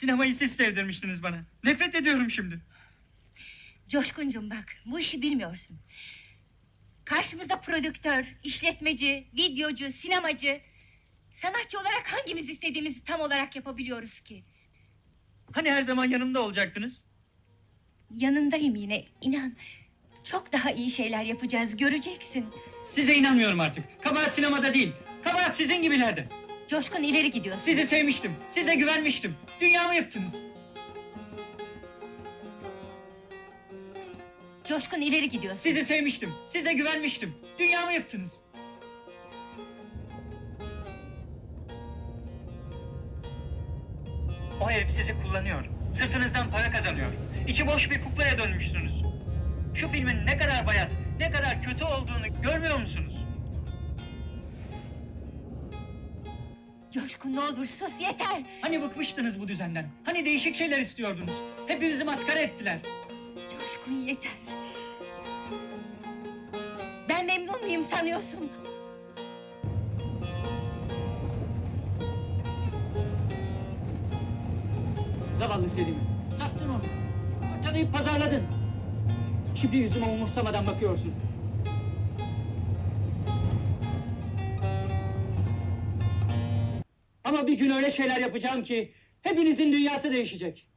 Sinemayı siz sevdirmiştiniz bana. Nefret ediyorum şimdi. Coşkuncum bak, bu işi bilmiyorsun. Karşımızda prodüktör, işletmeci, videocu, sinemacı... ...sanatçı olarak hangimiz istediğimizi tam olarak yapabiliyoruz ki? Hani her zaman yanımda olacaktınız? Yanındayım yine, inan. Çok daha iyi şeyler yapacağız, göreceksin. Size inanmıyorum artık. Kabahat sinemada değil. Kabahat sizin gibilerde. Coşkun ileri gidiyorsun. Sizi sevmiştim. Size güvenmiştim. Dünyamı yıktınız. Coşkun ileri gidiyorsun. Sizi sevmiştim. Size güvenmiştim. Dünyamı yıktınız. O herif sizi kullanıyor. Sırtınızdan para kazanıyor. İçi boş bir kuklaya dönmüşsünüz. Şu filmin ne kadar bayat, ne kadar kötü olduğunu görmüyor musunuz? Coşkun ne olur sus yeter! Hani bıkmıştınız bu düzenden? Hani değişik şeyler istiyordunuz? Hepimizi maskara ettiler. Coşkun yeter! Ben memnun muyum sanıyorsun? Zavallı Selim'i. Sattın onu. Parçalayıp pazarladın. Şimdi yüzüme umursamadan bakıyorsun. Ama bir gün öyle şeyler yapacağım ki... ...hepinizin dünyası değişecek.